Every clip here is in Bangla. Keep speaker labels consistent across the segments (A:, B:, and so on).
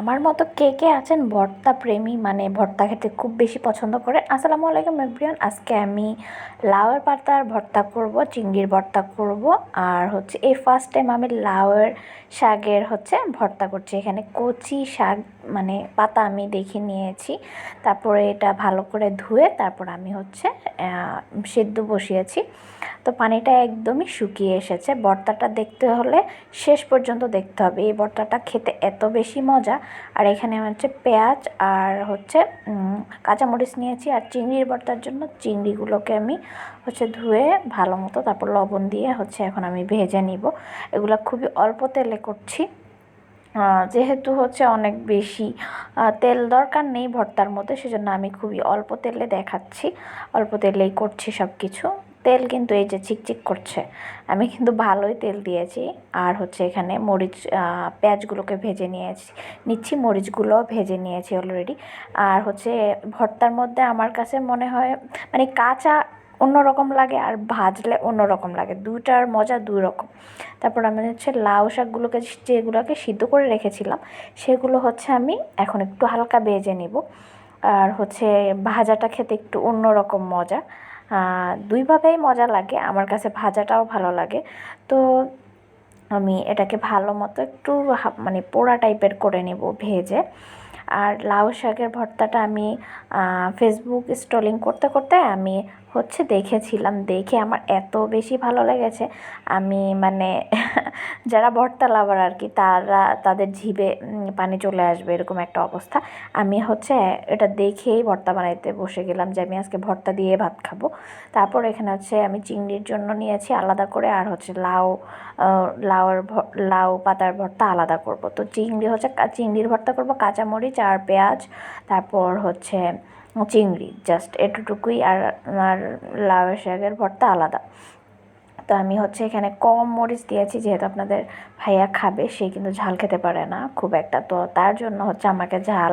A: আমার মতো কে কে আছেন? ভর্তা প্রেমী মানে ভর্তা খেতে খুব বেশি পছন্দ করে। আসসালামু আলাইকুম এভরিওয়ান। আজকে আমি লাউয়ের পাতার ভর্তা করব, চিংড়ির ভর্তা করব। আর হচ্ছে এই ফার্স্ট টাইম আমি লাউয়ের শাকের হচ্ছে ভর্তা করছি। এখানে কচি শাক মানে পাতা আমি দেখে নিয়েছি। তারপরে এটা ভালো করে ধুয়ে তারপর আমি হচ্ছে সেদ্ধ বসিয়েছি। তো পানিটা একদমই শুকিয়ে এসেছে। ভর্তাটা দেখতে হলে শেষ পর্যন্ত দেখতে হবে। এই ভর্তাটা খেতে এত বেশি মজা আর এখানে হচ্ছে পেঁয়াজ আর হচ্ছে কাঁচামরিচ নিয়েছি আর চিংড়ির ভর্তার জন্য চিংড়িগুলোকে আমি হচ্ছে ধুয়ে ভালো মতো তারপর লবণ দিয়ে হচ্ছে এখন আমি ভেজে নিব। এগুলো খুবই অল্প তেলে করছি। যেহেতু হচ্ছে অনেক বেশি তেল দরকার নেই ভর্তার মধ্যে, সেজন্য আমি খুবই অল্প তেলে দেখাচ্ছি। অল্প তেলেই করছি সব কিছু তেল কিন্তু এই যে চিকচিক করছে। আমি কিন্তু ভালোই তেল দিয়েছি। আর হচ্ছে এখানে মরিচ পেঁয়াজগুলোকে ভেজে নিয়েছি, নিচ্ছি মরিচগুলো ভেজে নিয়েছি অলরেডি আর হচ্ছে ভর্তার মধ্যে আমার কাছে মনে হয় মানে কাঁচা অন্যরকম লাগে আর ভাজলে অন্যরকম লাগে। দুইটার মজা দুই রকম তারপর আমি হচ্ছে লাউ শাকগুলোকে যেগুলোকে সিদ্ধ করে রেখেছিলাম, সেগুলো হচ্ছে আমি এখন একটু হালকা ভেজে নিব। আর হচ্ছে ভাজাটা খেতে একটু অন্যরকম মজা। দুইভাবেই মজা লাগে। আমার কাছে ভাজাটাও ভালো লাগে। তো আমি এটাকে ভালো মতো একটু মানে পোড়া টাইপের করে নেব ভেজে। আর লাউ শাকের ভর্তাটা আমি ফেসবুক স্ট্রলিং করতে করতে আমি হচ্ছে দেখেছিলাম, দেখে আমার এত বেশি ভালো লেগেছে। আমি মানে যারা ভর্তা লাভার আর কি, তারা তাদের জিভে পানি চলে আসবে এরকম একটা অবস্থা। আমি হচ্ছে এটা দেখেই ভর্তা বানাইতে বসে গেলাম যে আমি আজকে ভর্তা দিয়ে ভাত খাব। তারপর এখানে হচ্ছে আমি চিংড়ির জন্য নিয়েছি আলাদা করে আর হচ্ছে লাউ লাউয়ের লাউ পাতার ভর্তা আলাদা করব। তো চিংড়ি হচ্ছে, চিংড়ির ভর্তা করব, কাঁচামরিচ আর পেঁয়াজ। তারপর হচ্ছে চিংড়ি জাস্ট এটুটুকুই আর আর লাউ শাকের ভর্তা আলাদা। তো আমি হচ্ছে এখানে কম মরিচ দিয়েছি, যেহেতু আপনাদের ভাইয়া খাবে, সে কিন্তু ঝাল খেতে পারে না খুব একটা। তো তার জন্য হচ্ছে আমাকে ঝাল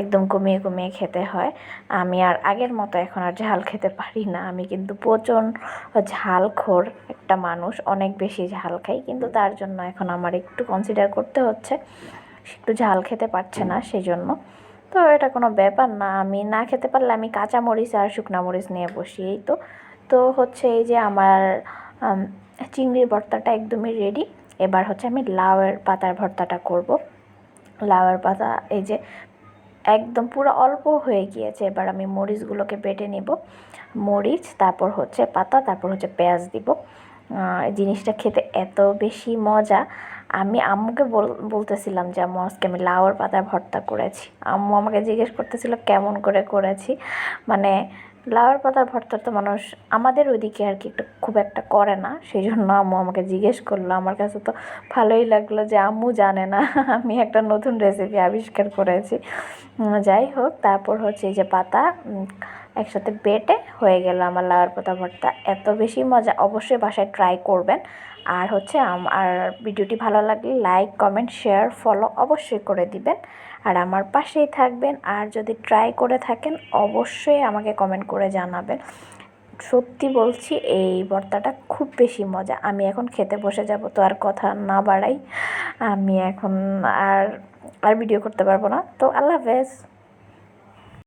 A: একদম কমিয়ে কমিয়ে খেতে হয়। আমি আর আগের মতো এখন আর ঝাল খেতে পারি না। আমি কিন্তু প্রচণ্ড ঝালখোর একটা মানুষ, অনেক বেশি ঝাল খাই। কিন্তু তার জন্য এখন আমার একটু কনসিডার করতে হচ্ছে একটু ঝাল খেতে পারছে না সেই জন্য তো এটা কোনো ব্যাপার না। আমি না খেতে পারলে আমি কাঁচা মরিচ আর শুকনা মরিচ নিয়ে বসি, এই তো। তো হচ্ছে এই যে আমার চিংড়ির ভর্তাটা একদমই রেডি এবার হচ্ছে আমি লাউয়ের পাতার ভর্তাটা করব। লাউয়ের পাতা এই যে একদম পুরো অল্প হয়ে গিয়েছে। এবার আমি মরিচগুলোকে বেটে নেব। মরিচ, তারপর হচ্ছে পাতা, তারপর হচ্ছে পেঁয়াজ দিব। জিনিসটা খেতে এত বেশি মজা। আমি আম্মুকে বলতেছিলাম যে, আম্মু, আজকে আমি লাউর পাতার ভর্তা করেছি। আম্মু আমাকে জিজ্ঞেস করতেছিল, কেমন করে করেছি? মানে লাউর পাতার ভর্তা তো মানুষ আমাদের ওইদিকে আর কি একটু খুব একটা করে না। সেই জন্য আম্মু আমাকে জিজ্ঞেস করল, আমার কাছে তো ভালোই লাগল যে আম্মু জানে না, আমি একটা নতুন রেসিপি আবিষ্কার করেছি। যাই হোক, তারপর হচ্ছে এই যে পাতা একসাথে বেটে হয়ে গেল আমার লাউর পাতা ভর্তা। এত বেশি মজা, অবশ্যই বাসায় ট্রাই করবেন। আর হচ্ছে আর ভিডিওটি ভালো লাগলে লাইক কমেন্ট শেয়ার ফলো অবশ্যই করে দিবেন। আর আমার পাশেই থাকবেন। আর যদি ট্রাই করে থাকেন, অবশ্যই আমাকে কমেন্ট করে জানাবেন। সত্যি বলছি, এই ভর্তাটা খুব বেশি মজা। আমি এখন খেতে বসে যাব, তো আর কথা না বাড়াই। আমি এখন আর আর ভিডিও করতে পারব না। তো আল্লাহ হাফেজ।